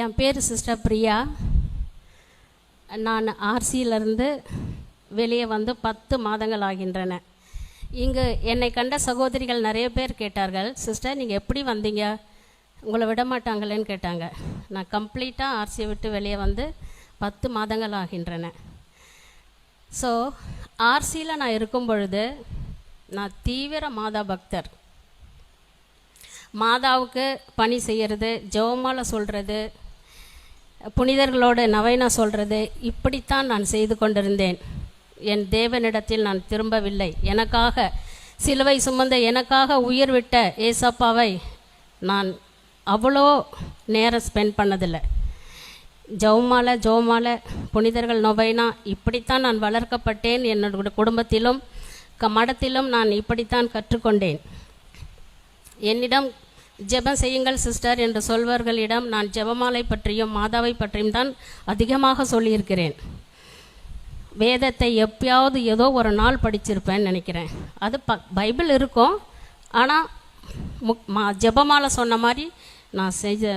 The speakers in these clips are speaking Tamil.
என் பேர் சிஸ்டர் பிரியா. நான் ஆர்சியிலிருந்து வெளியே வந்து பத்து மாதங்கள் ஆகின்றன. இங்கு என்னை கண்ட சகோதரிகள் நிறைய பேர் கேட்டார்கள் சிஸ்டர் நீங்கள் எப்படி வந்தீங்க? உங்களை விட மாட்டாங்களேன்னு கேட்டாங்க. நான் கம்ப்ளீட்டாக ஆர்சியை விட்டு வெளியே வந்து பத்து மாதங்கள் ஆகின்றன. ஸோ ஆர்சியில் நான் இருக்கும் பொழுது நான் தீவிர மாதா பக்தர். மாதாவுக்கு பணி செய்கிறது ஜெபமாலை சொல்கிறது புனிதர்களோட நவைனா சொல்கிறது இப்படித்தான் நான் செய்து கொண்டிருந்தேன். என் தேவனிடத்தில் நான் திரும்பவில்லை. எனக்காக சிலுவை சுமந்த எனக்காக உயிர் விட்ட ஏசப்பாவை நான் அவ்வளோ நேரம் ஸ்பெண்ட் பண்ணதில்லை. ஜவுமாலை ஜோமாலை புனிதர்கள் நொவைனா இப்படித்தான் நான் வளர்க்கப்பட்டேன். என்னோட குடும்பத்திலும் க மடத்திலும் நான் இப்படித்தான் கற்றுக்கொண்டேன். என்னிடம் ஜெபம் செய்யுங்கள் சிஸ்டர் என்று சொல்வர்களிடம் நான் ஜெபமாலை பற்றியும் மாதாவை பற்றியும் தான் அதிகமாக சொல்லியிருக்கிறேன். வேதத்தை எப்பயாவது ஏதோ ஒரு நாள் படிச்சிருப்பேன்னு நினைக்கிறேன். அது ப பைபிள் இருக்கும். ஆனால் முக் மா ஜெபமாலை சொன்ன மாதிரி நான் செஞ்ச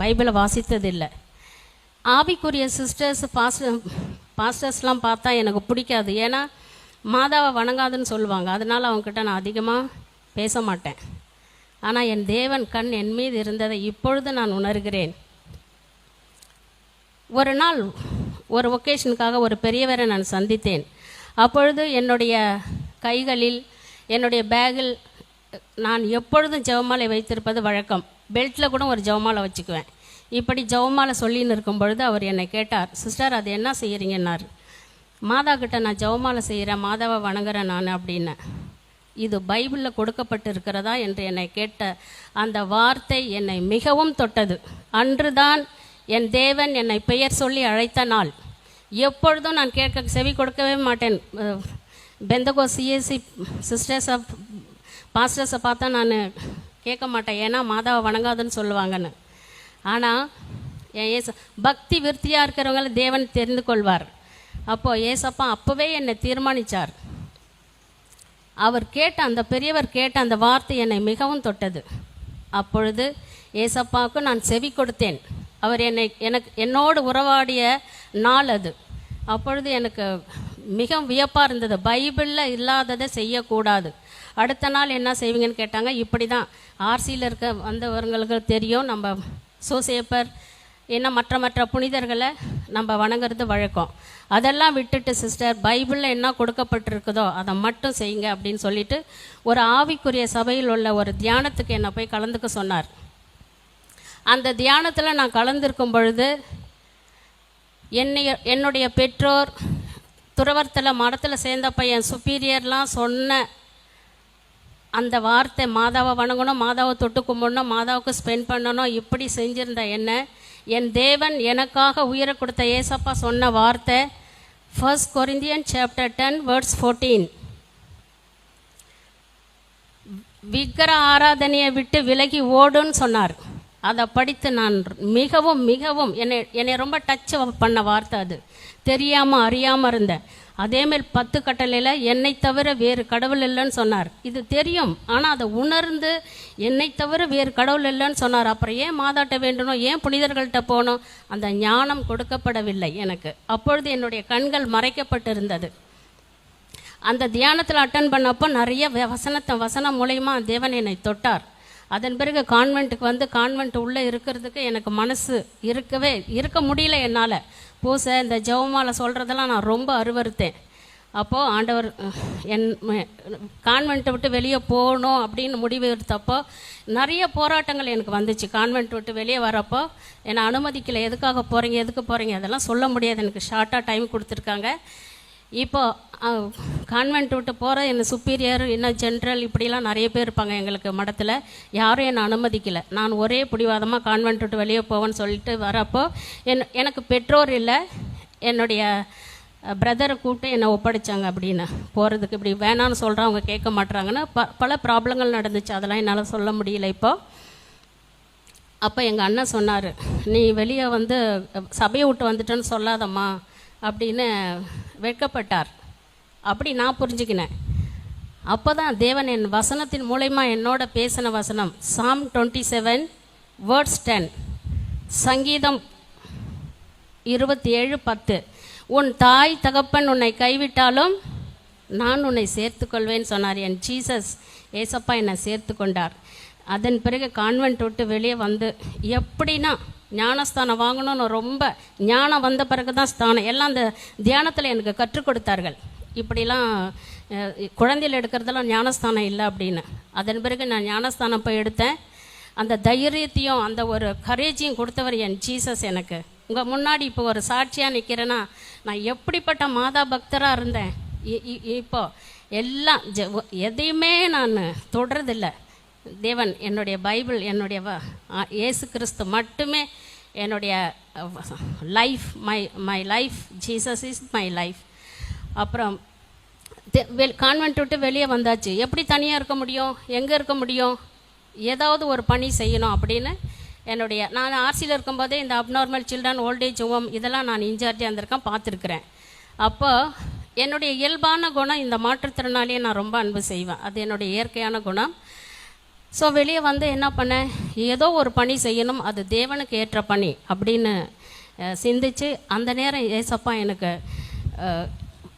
பைபிளை வாசித்ததில்லை. ஆவிக்குரிய சிஸ்டர்ஸ் பாஸ்டர் பாஸ்டர்ஸ்லாம் பார்த்தா எனக்கு பிடிக்காது. ஏன்னா மாதாவை வணங்காதுன்னு சொல்லுவாங்க. அதனால் அவங்கக்கிட்ட நான் அதிகமாக பேச மாட்டேன். ஆனால் என் தேவன் கண் என் மீது இருந்ததை இப்பொழுது நான் உணர்கிறேன். ஒரு நாள் ஒரு ஒகேஷனுக்காக ஒரு பெரியவரை நான் சந்தித்தேன். அப்பொழுது என்னுடைய கைகளில் என்னுடைய பேகில் நான் எப்பொழுதும் ஜெவமாலை வைத்திருப்பது வழக்கம். பெல்ட்டில் கூட ஒரு ஜெவமாலை வச்சுக்குவேன். இப்படி ஜெவமாலை சொல்லின்னு இருக்கும் பொழுது அவர் என்னை கேட்டார் சிஸ்டர் அது என்ன செய்கிறீங்கன்னார் மாதா கிட்ட நான் ஜெவமாலை செய்கிறேன் மாதாவை வணங்குறேன் நான் அப்படின்னேன். இது பைபிளில் கொடுக்கப்பட்டிருக்கிறதா என்று என்னை கேட்ட அந்த வார்த்தை என்னை மிகவும் தொட்டது. அன்றுதான் என் தேவன் என்னை பெயர் சொல்லி அழைத்த நாள். எப்பொழுதும் நான் கேட்க செவி கொடுக்கவே மாட்டேன். பெந்தகோ சிஎஸ்சி சிஸ்டர்ஸை பாஸ்டர்ஸை பார்த்தா நான் கேட்க மாட்டேன். ஏன்னா மாதாவை வணங்காதுன்னு சொல்லுவாங்கன்னு. ஆனால் என் ஏச பக்தி விருத்தியாக இருக்கிறவங்கள தேவன் தெரிந்து கொள்வார். அப்போது ஏசப்பா அப்போவே என்னை தீர்மானித்தார் அவர் கேட்ட அந்த பெரியவர் கேட்ட அந்த வார்த்தை என்னை மிகவும் தொட்டது. அப்பொழுது ஏசப்பாவுக்கு நான் செவி கொடுத்தேன். அவர் என்னை எனக்கு என்னோடு உறவாடிய நாள் அது. அப்பொழுது எனக்கு மிக வியப்பாக இருந்தது. பைபிளில் இல்லாததை செய்யக்கூடாது. அடுத்த நாள் என்ன செய்வீங்கன்னு கேட்டாங்க இப்படி தான் ஆர்சியில் இருக்க வந்தவர்களுக்கு தெரியும். நம்ம சோசேப்பர் ஏன்னா மற்ற மற்ற புனிதர்களை நம்ம வணங்குறது வழக்கம். அதெல்லாம் விட்டுட்டு சிஸ்டர் பைபிளில் என்ன கொடுக்கப்பட்டிருக்குதோ அதை மட்டும் செய்யுங்க அப்படின்னு சொல்லிட்டு ஒரு ஆவிக்குரிய சபையில் உள்ள ஒரு தியானத்துக்கு என்னை போய் கலந்துக்க சொன்னார். அந்த தியானத்தில் நான் கலந்திருக்கும் பொழுது என்னை என்னுடைய பெற்றோர் துறவரத்தில் மடத்தில் சேர்ந்தப்ப என் சுப்பீரியர்லாம் சொன்ன அந்த வார்த்தை மாதாவை வணங்கணும் மாதாவை தொட்டு கும்பிடணும் மாதாவுக்கு ஸ்பெண்ட் பண்ணணும் இப்படி செஞ்சுருந்த என்ன என் தேவன் எனக்காக உயிரை கொடுத்த ஏசப்பா சொன்ன வார்த்தை first Corinthian chapter ten words fourteen விக்கிர ஆராதனையை விட்டு விலகி ஓடுன்னு சொன்னார். அதை படித்து நான் மிகவும் மிகவும் என்னை என்னை ரொம்ப டச் பண்ண வார்த்தை அது. தெரியாமல் அறியாமல் இருந்தேன். அதேமாரி பத்து கட்டளையில் என்னை தவிர வேறு கடவுள் இல்லைன்னு சொன்னார். இது தெரியும். ஆனால் அதை உணர்ந்து என்னை தவிர வேறு கடவுள் இல்லைன்னு சொன்னார். அப்புறம் ஏன் மாதாட்ட வேண்டணும் ஏன் புனிதர்கள்ட்ட போகணும் அந்த ஞானம் கொடுக்கப்படவில்லை எனக்கு. அப்பொழுது என்னுடைய கண்கள் மறைக்கப்பட்டிருந்தது. அந்த தியானத்தில் அட்டன் பண்ணப்போ நிறைய வ- வசனத்தை வசனம் மூலயமா தேவன் என்னை தொட்டார். அதன் பிறகு கான்வென்ட்டுக்கு வந்து கான்வென்ட் உள்ளே இருக்கிறதுக்கு எனக்கு மனசு இருக்கவே இருக்க முடியல என்னால். பூசை இந்த ஜெவமாலை சொல்கிறதெல்லாம் நான் ரொம்ப அருவருத்தேன். அப்போது ஆண்டவர் என் கான்வென்ட்டை விட்டு வெளியே போகணும் அப்படின்னு முடிவு எடுத்தப்போ நிறைய போராட்டங்கள் எனக்கு வந்துச்சு. கான்வென்ட் விட்டு வெளியே வரப்போ என்னை அனுமதிக்கலை. எதுக்காக போகிறீங்க எதுக்கு போகிறீங்க அதெல்லாம் சொல்ல முடியாது. எனக்கு ஷார்ட்டாக டைம் கொடுத்துருக்காங்க. இப்போ கான்வென்ட் விட்டு போகிற என்ன சுப்பீரியர் என்ன ஜென்ரல் இப்படிலாம் நிறைய பேர் இருப்பாங்க எங்களுக்கு மடத்தில். யாரும் என்னை அனுமதிக்கலை. நான் ஒரே பிடிவாதமாக கான்வென்ட் விட்டு வெளியே போவேன்னு சொல்லிட்டு வரப்போ என் எனக்கு பெற்றோர் இல்லை என்னுடைய பிரதரை கூப்பிட்டு என்னை ஒப்படைச்சாங்க அப்படின்னு. போகிறதுக்கு இப்படி வேணான்னு சொல்கிறேன் அவங்க கேட்க மாட்றாங்கன்னு ப பல ப்ராப்ளங்கள் நடந்துச்சு. அதெல்லாம் என்னால் சொல்ல முடியல இப்போது அப்போ எங்கள் அண்ணன் சொன்னார் நீ வெளியே வந்து சபையை விட்டு வந்துட்டேன்னு சொல்லாதம்மா அப்படின்னு வெட்கப்பட்டார். அப்படி நான் புரிஞ்சுக்கினேன். அப்போ தான் தேவன் என் வசனத்தின் மூலயமா என்னோட பேசின வசனம் psalm twenty seven words ten சங்கீதம் இருபத்தி ஏழு பத்து. உன் தாய் தகப்பன் உன்னை கைவிட்டாலும் நான் உன்னை சேர்த்துக்கொள்வேன்னு சொன்னார் என் ஜீசஸ். ஏசப்பா என்னை சேர்த்து கொண்டார் அதன் பிறகு கான்வென்ட் விட்டு வெளியே வந்து எப்படின்னா ஞானஸ்தானம் வாங்கணும்னு ரொம்ப ஞானம் வந்த பிறகு தான் ஸ்தானம். எல்லாம் அந்த தியானத்தில் எனக்கு கற்றுக் கொடுத்தார்கள். இப்படிலாம் குழந்தையில் எடுக்கிறதெல்லாம் ஞானஸ்தானம் இல்லை அப்படின்னு. அதன் பிறகு நான் ஞானஸ்தானம் போய் எடுத்தேன். அந்த தைரியத்தையும் அந்த ஒரு கரேஜையும் கொடுத்தவர் என் ஜீசஸ் எனக்கு. உங்கள் முன்னாடி இப்போ ஒரு சாட்சியாக நிற்கிறேன்னா நான் எப்படிப்பட்ட மாதா பக்தராக இருந்தேன்? இ- இ- இப்போ எல்லாம் ஜெ- எதையுமே நான் தொடுறதில்லை. தேவன் என்னுடைய பைபிள் என்னுடைய வ- இயேசு கிறிஸ்து மட்டுமே என்னுடைய life my my life Jesus is my life. அப்புறம் தெ- கான்வென்ட் விட்டு வெளியே வந்தாச்சு. எப்படி தனியாக இருக்க முடியும்? எங்கே இருக்க முடியும்? ஏதாவது ஒரு பணி செய்யணும் அப்படின்னு என்னுடைய நான் ஆர்சியில் இருக்கும்போதே இந்த அப்நார்மல் சில்ட்ரன் ஓல்டேஜ் ஹோம் இதெல்லாம் நான் இன்சார்ஜாக இருந்திருக்கேன் பார்த்துருக்குறேன். அப்போ என்னுடைய இயல்பான குணம் இந்த மாற்றுத்திறனாளியை நான் ரொம்ப அன்பு செய்வேன். அது என்னுடைய இயற்கையான குணம். ஸோ வெளியே வந்து என்ன பண்ணேன் ஏதோ ஒரு பணி செய்யணும் அது தேவனுக்கு ஏற்ற பணி அப்படின்னு சிந்தித்து சிந்திச்சு அந்த நேரம் ஏசப்பா எனக்கு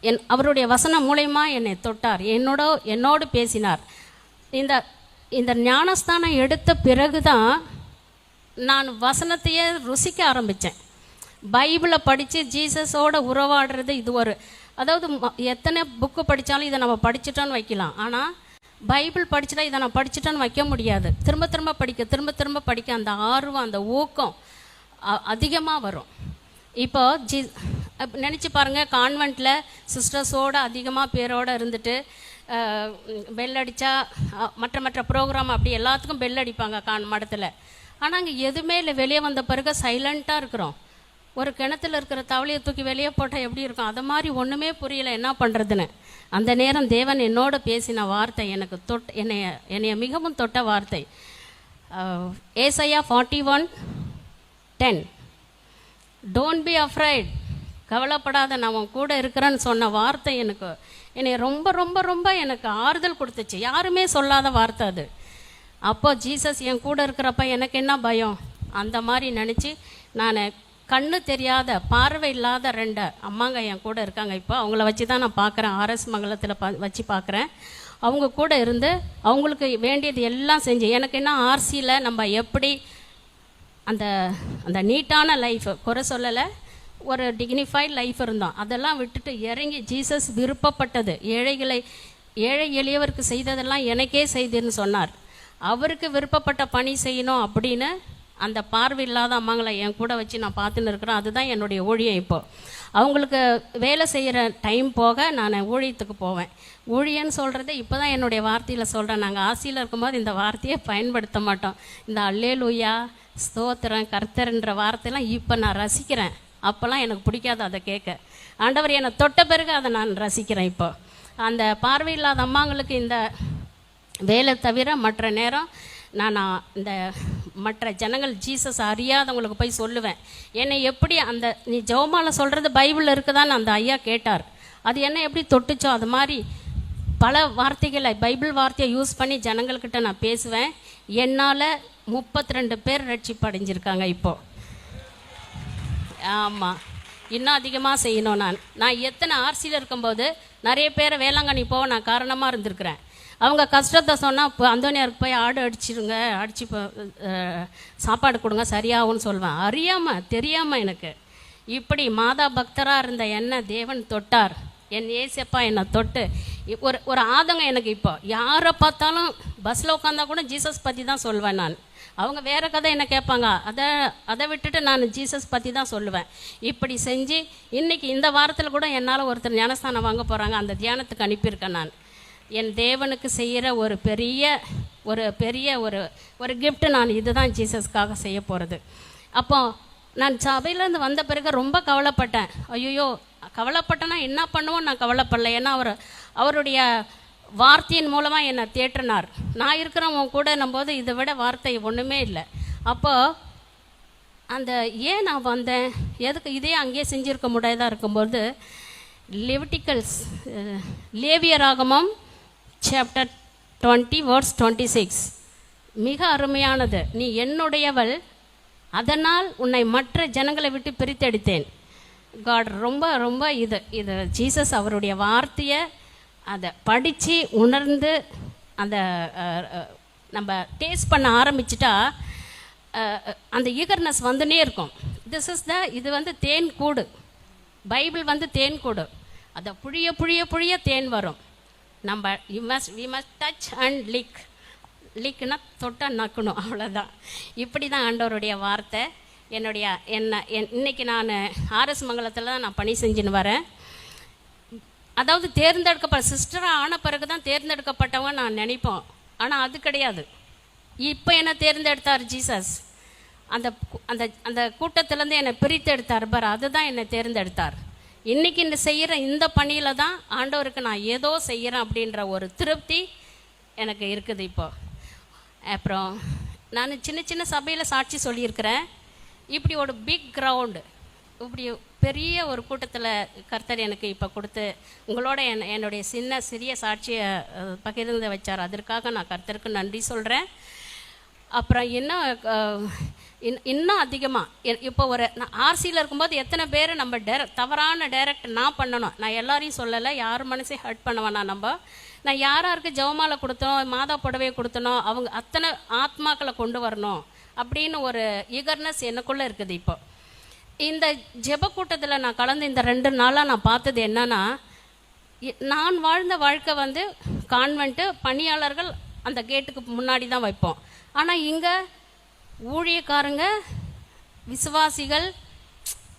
என் அவருடைய வசனம் மூலயமா என்னை தொட்டார். என்னோட என்னோடு பேசினார். இந்த இந்த ஞானஸ்தானம் எடுத்த பிறகு தான் நான் வசனத்தையே ருசிக்க ஆரம்பித்தேன் பைபிளை படித்து ஜீசஸோட உறவாடுறது இது ஒரு அதாவது எத்தனை புக்கு படித்தாலும் இதை நம்ம படிச்சுட்டோன்னு வைக்கலாம். ஆனால் பைபிள் படிச்சுட்டா இதை நான் படிச்சுட்டேன்னு வைக்க முடியாது. திரும்ப திரும்ப படிக்க திரும்ப திரும்ப படிக்க அந்த ஆர்வம் அந்த ஊக்கம் அதிகமாக வரும். இப்போ ஜி நினச்சி பாருங்கள் கான்வெண்ட்டில் சிஸ்டர்ஸோட அதிகமாக பேரோட இருந்துட்டு பெல் அடித்தா மற்ற மற்ற ப்ரோக்ராம் அப்படி எல்லாத்துக்கும் பெல் அடிப்பாங்க கான் மடத்தில். ஆனால் அங்கே எதுவுமே இல்லை. வெளியே வந்த பிறகு சைலண்ட்டாக இருக்கிறோம். ஒரு கிணத்துல இருக்கிற தவளையை தூக்கி வெளியே போட்டால் எப்படி இருக்கும்? அது மாதிரி ஒன்றுமே புரியல. என்ன பண்ணுறதுன்னு அந்த நேரம் தேவன் என்னோட பேசின வார்த்தை எனக்கு தொட் என்னைய என்னைய மிகவும் தொட்ட வார்த்தை. ஏசையா forty one ten don't be afraid கவலைப்படாத நான் உன் கூட இருக்கிறேன்னு சொன்ன வார்த்தை எனக்கு என்னை ரொம்ப ரொம்ப ரொம்ப எனக்கு ஆறுதல் கொடுத்துச்சு. யாருமே சொல்லாத வார்த்தை அது. அப்போ ஜீசஸ் என் கூட இருக்கிறப்ப எனக்கு என்ன பயம்? அந்த மாதிரி நினச்சி நான் கண்ணு தெரியாத பார்வை இல்லாத ரெண்டு அம்மாங்க என் கூட இருக்காங்க. இப்போ அவங்கள வச்சு தான் நான் பார்க்குறேன் ஆர்எஸ் மங்கலத்தில் பா வச்சு பார்க்குறேன் அவங்க கூட இருந்து அவங்களுக்கு வேண்டியது எல்லாம் செஞ்சு எனக்கு என்ன ஆர்சியில் நம்ம எப்படி அந்த அந்த நீட்டான லைஃப் குறை சொல்லலை ஒரு டிக்னிஃபைட் லைஃப் இருந்தோம். அதெல்லாம் விட்டுட்டு இறங்கி ஜீசஸ் விருப்பப்பட்டது. ஏழைகளை ஏழை எளியவருக்கு செய்ததெல்லாம் எனக்கே செய்துன்னு சொன்னார். அவருக்கு விருப்பப்பட்ட பணி செய்யணும் அப்படின்னு அந்த பார்வை இல்லாத அம்மாங்களை என் கூட வச்சு நான் பார்த்துன்னு இருக்கிறேன். அதுதான் என்னுடைய ஊழியம் இப்போது அவங்களுக்கு வேலை செய்கிற டைம் போக நான் ஊழியத்துக்கு போவேன். ஊழியன்னு சொல்கிறத இப்போ தான் என்னுடைய வார்த்தையில் சொல்கிறேன் நாங்கள் ஆசையில் இருக்கும்போது இந்த வார்த்தையை பயன்படுத்த மாட்டோம். இந்த அல்லேலூயா ஸ்தோத்திரம் கர்த்தர்ன்ற வார்த்தையெல்லாம் இப்போ நான் ரசிக்கிறேன். அப்போல்லாம் எனக்கு பிடிக்காது அதை கேட்க. ஆண்டவர் என்னை தொட்ட பிறகு அதை நான் ரசிக்கிறேன் இப்போ. அந்த பார்வை இல்லாத அம்மாங்களுக்கு இந்த வேலை தவிர மற்ற நேரம் நான் இந்த மற்ற ஜனங்கள் ஜீசஸ் அறியாதவங்களுக்கு போய் சொல்லுவேன். என்னை எப்படி அந்த நீ ஜெவமால சொல்கிறது பைபிளில் இருக்குதான்னு அந்த ஐயா கேட்டார். அது என்ன எப்படி தொட்டுச்சோ அது மாதிரி பல வார்த்தைகளை பைபிள் வார்த்தையை யூஸ் பண்ணி ஜனங்கள்கிட்ட நான் பேசுவேன். என்னால் முப்பத்தி ரெண்டு பேர் ரட்சிப்பு அடைஞ்சிருக்காங்க இப்போது ஆமாம் இன்னும் அதிகமாக செய்யணும் நான். நான் எத்தனை ஆர்சியில் இருக்கும்போது நிறைய பேரை வேளாங்கண்ணி போக நான் காரணமாக இருந்திருக்கிறேன். அவங்க கஷ்டத்தை சொன்னால் இப்போ அந்தோனியாருக்கு போய் ஆடு அடிச்சிருங்க அடிச்சு சாப்பாடு கொடுங்க சரியாகும்னு சொல்லுவேன். அறியாமல் தெரியாமல் எனக்கு. இப்படி மாதா பக்தராக இருந்த என்ன தேவன் தொட்டார். என் ஏசப்பா என்னை தொட்டு இ- ஒரு ஒரு ஆதங்கம் எனக்கு இப்போ. யாரை பார்த்தாலும் பஸ்ஸில் உட்காந்தா கூட ஜீசஸ் பற்றி தான் சொல்வேன் நான். அவங்க வேறு கதை என்ன கேட்பாங்க? அதை அதை விட்டுட்டு நான் ஜீசஸ் பற்றி தான் சொல்லுவேன். இப்படி செஞ்சு இன்னைக்கு இந்த வாரத்தில் கூட என்னால் ஒருத்தர் ஞானஸ்தானம் வாங்க போகிறாங்க அந்த தியானத்துக்கு அனுப்பியிருக்கேன் நான். என் தேவனுக்கு செய்கிற ஒரு பெரிய ஒரு பெரிய ஒரு ஒரு கிஃப்ட்டு நான் இதுதான் ஜீசஸ்க்காக செய்ய போகிறது அப்போ நான் சபையிலேருந்து வந்த பிறகு ரொம்ப கவலைப்பட்டேன். ஐயோ கவலைப்பட்டேன்னா என்ன பண்ணுவோம் நான் கவலைப்படல. ஏன்னா அவர் அவருடைய வார்த்தையின் மூலமாக என்னை தேற்றினார். நான் இருக்கிறவங்க கூட போது இதை விட வார்த்தை ஒன்றுமே இல்லை. அப்போ அந்த ஏன் நான் வந்தேன்? எதுக்கு இதே அங்கேயே செஞ்சுருக்க முடியாதா இருக்கும்போது லெவிட்டிக்கல்ஸ் லேவியராகமம் chapter twenty words twenty six மிக அருமையானது. நீ என்னுடையவள் அதனால் உன்னை மற்ற ஜனங்களை விட்டு பிரித்தெடுத்தேன். காட் ரொம்ப ரொம்ப இது இது ஜீசஸ் அவருடைய வார்த்தையை அதை படித்து உணர்ந்து அந்த நம்ம டேஸ்ட் பண்ண ஆரம்பிச்சிட்டா அந்த ஈகர்னஸ் வந்துனே இருக்கும். திஸ் இஸ் த இது வந்து தேன் கூடு. பைபிள் வந்து தேன் கூடு. அதை புழிய புழிய புழிய தேன் வரும். நம்ம you must we must touch and lick லிக்னா தொட்டா நக்கணும் அவ்வளோதான் இப்படி தான் ஆண்டவருடைய வார்த்தை. என்னுடைய என்ன என் இன்னைக்கு நான் ஆர்எஸ் மங்கலத்தில் தான் நான் பணி செஞ்சுன்னு வரேன். அதாவது தேர்ந்தெடுக்கப்பட்ட சிஸ்டராக ஆன பிறகு தான் தேர்ந்தெடுக்கப்பட்டவங்க நான் நினைப்போம். ஆனால் அது கிடையாது. இப்போ என்ன தேர்ந்தெடுத்தார் ஜீசஸ்? அந்த அந்த அந்த கூட்டத்திலேருந்து என்னை பிரித்து எடுத்தார் பார் அதுதான் என்னை தேர்ந்தெடுத்தார். இன்னைக்கு இந்த செய்கிற இந்த பணியில் தான் ஆண்டவருக்கு நான் ஏதோ செய்கிறேன் அப்படின்ற ஒரு திருப்தி எனக்கு இருக்குது இப்போ. அப்புறம் நான் சின்ன சின்ன சபையில் சாட்சி சொல்லியிருக்கிறேன். இப்படி ஒரு பிக் கிரவுண்டு இப்படி பெரிய ஒரு கூட்டத்தில் கர்த்தர் எனக்கு இப்போ கொடுத்து உங்களோட என் என்னுடைய சின்ன சிறிய சாட்சியை பகிர்ந்து வச்சார். அதற்காக நான் கர்த்தருக்கு நன்றி சொல்கிறேன் அப்புறம் என்ன இன்- இன்னும் அதிகமாக இப்போ ஒரு நான் ஆர்சியில் இருக்கும்போது எத்தனை பேர் நம்ம டேர தவறான டைரக்ட் நான் பண்ணணும். நான் எல்லாரையும் சொல்லலை யார் மனசையும் ஹர்ட் பண்ண வேணாம் நம்ம. நான் யார் யாருக்கு ஜெவமாலை கொடுத்தனோ மாதா புடவையை கொடுத்தனோ அவங்க அத்தனை ஆத்மாக்களை கொண்டு வரணும் அப்படின்னு ஒரு ஈகர்னஸ் எனக்குள்ளே இருக்குது இப்போ. இந்த ஜெப கூட்டத்தில் நான் கலந்து இந்த ரெண்டு நாளாக நான் பார்த்தது என்னன்னா நான் வாழ்ந்த வாழ்க்கை வந்து கான்வென்ட்டு பணியாளர்கள் அந்த கேட்டுக்கு முன்னாடி தான் வைப்போம். ஆனால் இங்கே ஊழியக்காரங்க விசுவாசிகள்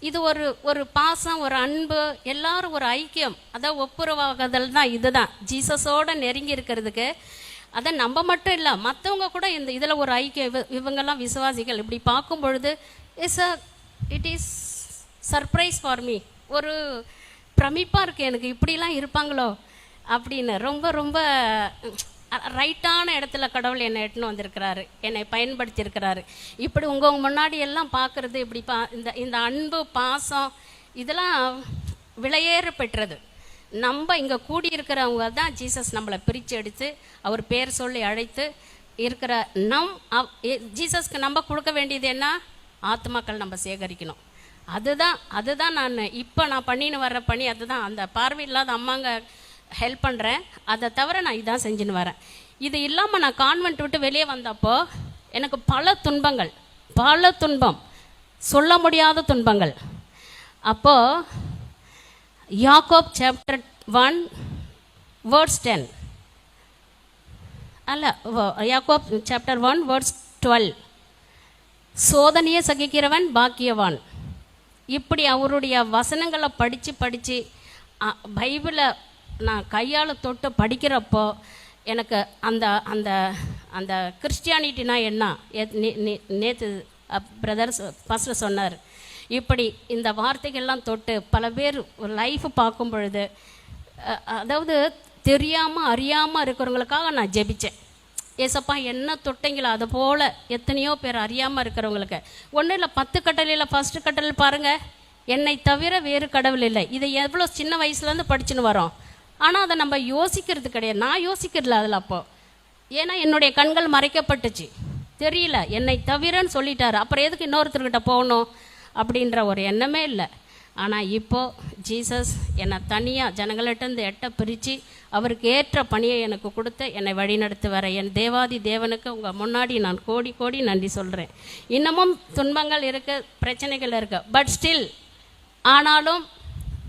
இது ஒரு ஒரு பாசம் ஒரு அன்பு எல்லாரும் ஒரு ஐக்கியம். அதான் ஒப்புரவாகுதல் தான் இதுதான். ஜீசஸோட நெருங்கி இருக்கிறதுக்கு அதை நம்ம மட்டும் இல்லை மற்றவங்க கூட இந்த இதில் ஒரு ஐக்கியம். இவ இவங்கெல்லாம் விசுவாசிகள். இப்படி பார்க்கும் பொழுது it's a it is surprise for me ஒரு பிரமிப்பாக இருக்குது எனக்கு இப்படிலாம் இருப்பாங்களோ அப்படின்னு. ரொம்ப ரொம்ப ரைட்டான இடத்துல கடவுள் என்னை எட்டுன்னு வந்திருக்கிறாரு. என்னை பயன்படுத்தியிருக்கிறாரு. இப்படி உங்கள் முன்னாடி எல்லாம் பார்க்குறது இப்படி பா இந்த இந்த அன்பு பாசம் இதெல்லாம் விலையேற பெற்றது. நம்ம இங்கே கூடியிருக்கிறவங்க தான் ஜீசஸ் நம்மளை பிரித்து எடுத்து அவர் பேர் சொல்லி அழைத்து இருக்கிற நம் எ- ஜீசஸ்க்கு நம்ம கொடுக்க வேண்டியது என்ன? ஆத்மாக்கள் நம்ம சேகரிக்கணும். அதுதான் அதுதான் நான் இப்போ நான் பண்ணின்னு வர்ற பணி அதுதான் அந்த பார்வை இல்லாத அம்மாங்க ஹெல்ப் பண்ணுறேன் அதை தவிர நான் இதான் செஞ்சுன்னு வரேன். இது இல்லாமல் நான் கான்வென்ட் விட்டு வெளியே வந்தப்போ எனக்கு பல துன்பங்கள் பல துன்பம் சொல்ல முடியாத துன்பங்கள். அப்போது யாக்கோப் சாப்டர் ஒன் வேர்ட்ஸ் டென் அல்ல யாக்கோப் சாப்டர் ஒன் வேர்ட்ஸ் டுவெல் சோதனையை சகிக்கிறவன் பாக்கியவான். இப்படி அவருடைய வசனங்களை படித்து படித்து பைபிளை நான் கையால் தொட்டு படிக்கிறப்போ எனக்கு அந்த அந்த அந்த கிறிஸ்டியானிட்டினா என்ன? நேற்று பிரதர்ஸ் ஃபஸ்ட்டு சொன்னார். இப்படி இந்த வார்த்தைகள்லாம் தொட்டு பல பேர் லைஃப் பார்க்கும் பொழுது அதாவது தெரியாமல் அறியாமல் இருக்கிறவங்களுக்காக நான் ஜெபித்தேன் ஏசப்பா என்ன தொட்டிங்களோ அது போல் எத்தனையோ பேர் அறியாமல் இருக்கிறவங்களுக்கு. ஒன்றும் இல்லை பத்து கட்டளையில் ஃபஸ்ட்டு கட்டளை பாருங்கள் என்னை தவிர வேறு கடவுள் இல்லை. இதை எவ்வளோ சின்ன வயசுலேருந்து படிச்சுன்னு வரோம். ஆனால் அதை நம்ம யோசிக்கிறது கிடையாது. நான் யோசிக்கிறதில்ல அதில் அப்போ. ஏன்னா என்னுடைய கண்கள் மறைக்கப்பட்டுச்சு. தெரியல. என்னை தவிரன்னு சொல்லிட்டாரு. அப்புறம் எதுக்கு இன்னொருத்தர்கிட்ட போகணும்? அப்படின்ற ஒரு எண்ணமே இல்லை. ஆனால் இப்போது ஜீசஸ் என்னை தனியாக ஜனங்கள்கிட்டருந்து எட்ட பிரித்து அவருக்கு ஏற்ற பணியை எனக்கு கொடுத்து என்னை வழிநடத்து வர என் தேவாதி தேவனுக்கு உங்கள் முன்னாடி நான் கோடி கோடி நன்றி சொல்கிறேன் இன்னமும் துன்பங்கள் இருக்குது பிரச்சனைகள் இருக்குது பட் ஸ்டில் ஆனாலும்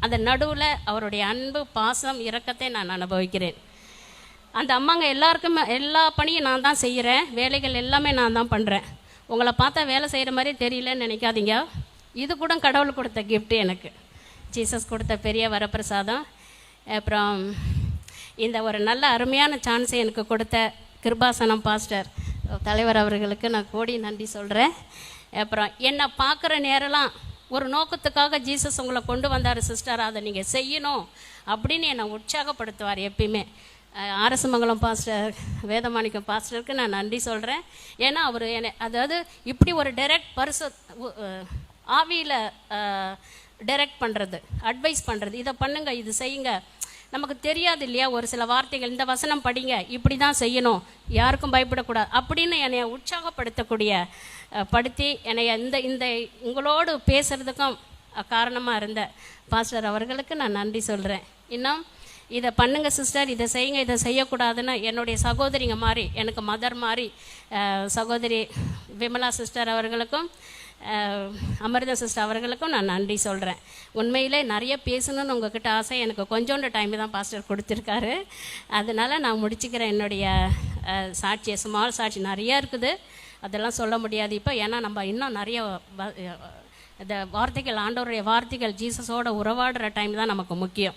அந்த நடுவில் அவருடைய அன்பு பாசம் இரக்கத்தை நான் அனுபவிக்கிறேன். அந்த அம்மாங்க எல்லாருக்குமே எல்லா பணியும் நான் தான் செய்கிறேன் வேலைகள் எல்லாமே நான் தான் பண்ணுறேன் உங்களை பார்த்தா வேலை செய்கிற மாதிரி தெரியலன்னு நினைக்காதீங்க. இது கூட கடவுள் கொடுத்த கிஃப்ட் எனக்கு. ஜீசஸ் கொடுத்த பெரிய வரப்பிரசாதம். அப்புறம் இந்த ஒரு நல்ல அருமையான சான்ஸை எனக்கு கொடுத்த கிருபாசனம் பாஸ்டர் தலைவர் அவர்களுக்கு நான் கோடி நன்றி சொல்கிறேன் அப்புறம் என்னை பார்க்குற நேரம்லாம் ஒரு நோக்கத்துக்காக ஜீசஸ் உங்களை கொண்டு வந்தார் சிஸ்டர் அதை நீங்கள் செய்யணும் அப்படின்னு என்னை உற்சாகப்படுத்துவார் எப்பயுமே. அரசமங்கலம் பாஸ்டர் வேதமாணிக்கம் பாஸ்டருக்கு நான் நன்றி சொல்கிறேன் ஏன்னா அவர் என்னை அதாவது இப்படி ஒரு டைரக்ட் பரிசு ஆவியில் டைரக்ட் பண்ணுறது அட்வைஸ் பண்ணுறது இதை பண்ணுங்கள் இது செய்யுங்க நமக்கு தெரியாது இல்லையா? ஒரு சில வார்த்தைகள் இந்த வசனம் படிங்க இப்படி தான் செய்யணும் யாருக்கும் பயப்படக்கூடாது அப்படின்னு என்னை உற்சாகப்படுத்தக்கூடிய படுத்தி என்னை இந்த இந்த உங்களோடு பேசுகிறதுக்கும் காரணமாக இருந்த பாஸ்டர் அவர்களுக்கு நான் நன்றி சொல்கிறேன் இன்னும் இதை பண்ணுங்க சிஸ்டர் இதை செய்யுங்க இதை செய்யக்கூடாதுன்னு என்னுடைய சகோதரிங்க மாதிரி எனக்கு மதர் மாதிரி சகோதரி விமலா சிஸ்டர் அவர்களுக்கும் அமிர்தா சிஸ்டர் அவர்களுக்கும் நான் நன்றி சொல்கிறேன் உண்மையிலே நிறைய பேசணும்னு உங்ககிட்ட ஆசை. எனக்கு கொஞ்சோண்டு டைம் தான் பாஸ்டர் கொடுத்துருக்காரு. அதனால நான் முடிச்சுக்கிறேன் என்னுடைய சாட்சி சாட்சியை. ஸ்மால் சாட்சி நிறையா இருக்குது. அதெல்லாம் சொல்ல முடியாது இப்போ. ஏன்னா நம்ம இன்னும் நிறைய இந்த வார்த்தைகள் ஆண்டவருடைய வார்த்தைகள் ஜீசஸோட உறவாடுற டைம் தான் நமக்கு முக்கியம்.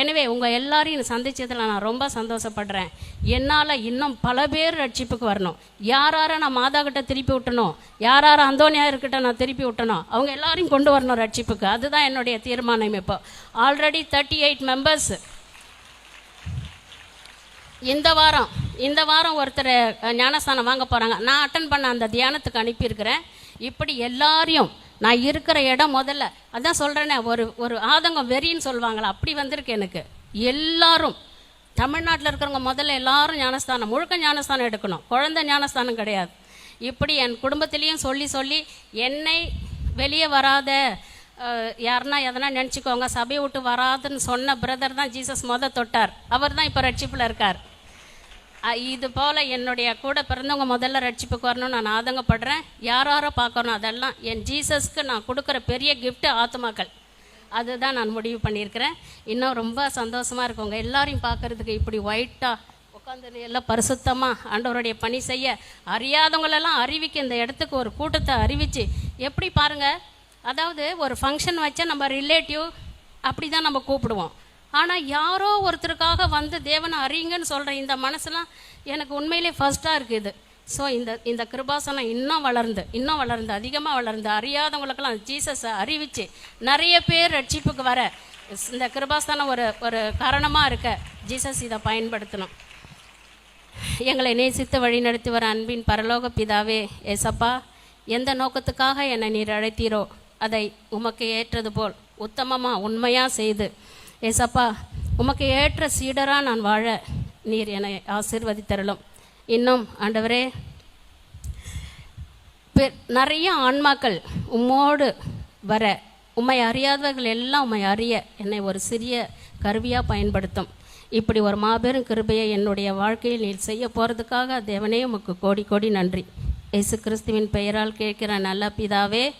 எனவே உங்கள் எல்லாரையும் சந்தித்ததில் நான் ரொம்ப சந்தோஷப்படுறேன். என்னால் இன்னும் பல பேர் ரட்சிப்புக்கு வரணும். யார் யாரை நான் மாதா கிட்ட திருப்பி விட்டணும் யார் யார் அந்தோனியார்கிட்ட நான் திருப்பி விட்டணும் அவங்க எல்லாரையும் கொண்டு வரணும் ரட்சிப்புக்கு. அதுதான் என்னுடைய தீர்மானம் இப்போ. ஆல்ரெடி தேர்ட்டி எயிட் மெம்பர்ஸ் இந்த வாரம் இந்த வாரம் ஒருத்தர் ஞானஸ்தானம் வாங்க போகிறாங்க நான் அட்டன் பண்ண அந்த தியானத்துக்கு அனுப்பியிருக்கிறேன். இப்படி எல்லாரையும் நான் இருக்கிற இடம் முதல்ல. அதான் சொல்கிறேனே ஒரு ஒரு ஆதங்கம் வெறின்னு சொல்லுவாங்களா அப்படி வந்திருக்கு எனக்கு. எல்லாரும் தமிழ்நாட்டில் இருக்கிறவங்க முதல்ல எல்லாரும் ஞானஸ்தானம் முழுக்க ஞானஸ்தானம் எடுக்கணும். குழந்தை ஞானஸ்தானம் கிடையாது. இப்படி என் குடும்பத்திலையும் சொல்லி சொல்லி என்னை வெளியே வராத யாருன்னா எதனா நினச்சிக்கோங்க சபையை விட்டு வராதுன்னு சொன்ன பிரதர் தான் ஜீசஸ் முத தொட்டார். அவர் தான் இப்போ ரட்சிப்பில் இருக்கார். இது போல் என்னுடைய கூட பிறந்தவங்க முதல்ல ரட்சிப்புக்கு வரணும்னு நான் ஆதங்கப்படுறேன். யார் யாரோ பார்க்கணும் அதெல்லாம் என் ஜீசஸ்க்கு நான் கொடுக்குற பெரிய கிஃப்ட்டு ஆத்துமாக்கள். அதுதான் நான் முடிவு பண்ணியிருக்கிறேன். இன்னும் ரொம்ப சந்தோஷமாக இருக்குங்க. எல்லாரையும் பார்க்கறதுக்கு இப்படி ஒயிட்டாக உட்காந்து எல்லாம் பரிசுத்தமாக ஆண்டவருடைய பணி செய்ய அறியாதவங்களெல்லாம் அறிவிக்க இந்த இடத்துக்கு ஒரு கூட்டத்தை அறிவித்து எப்படி பாருங்க? அதாவது ஒரு ஃபங்க்ஷன் வச்சா நம்ம ரிலேட்டிவ் அப்படி தான் நம்ம கூப்பிடுவோம். ஆனால் யாரோ ஒருத்தருக்காக வந்து தேவனை அறியுங்கன்னு சொல்கிற இந்த மனசுலாம் எனக்கு உண்மையிலே ஃபர்ஸ்ட்டாக இருக்குது. ஸோ இந்த இந்த கிருபாசனம் இன்னும் வளர்ந்து இன்னும் வளர்ந்து அதிகமாக வளர்ந்து அறியாதவங்களுக்கெல்லாம் ஜீசஸை அறிவித்து நிறைய பேர் ரட்சிப்புக்கு வர இந்த கிருபாசனம் ஒரு ஒரு காரணமாக இருக்க ஜீசஸ் இதை பயன்படுத்தணும். எங்களை நேசித்து வழிநடத்தி வர அன்பின் பரலோக பிதாவே ஏசப்பா எந்த நோக்கத்துக்காக என்னை நீர் அழைத்தீரோ அதை உமக்கு ஏற்றது போல் உத்தமமாக உண்மையாக செய்து ஏசப்பா உமக்கு ஏற்ற சீடராக நான் வாழ நீர் என்னை ஆசீர்வதித்தருளும். இன்னும் ஆண்டவரே பெ- நிறைய ஆன்மாக்கள் உம்மோடு வர உம்மை அறியாதவர்கள் எல்லாம் உம்மை அறிய என்னை ஒரு சிறிய கருவியாக பயன்படுத்தும். இப்படி ஒரு மாபெரும் கிருபையை என்னுடைய வாழ்க்கையில் நீர் செய்ய போகிறதுக்காக தேவனே உமக்கு கோடி கோடி நன்றி. இயேசு கிறிஸ்துவின் பெயரால் கேட்கிற நல்ல பிதாவே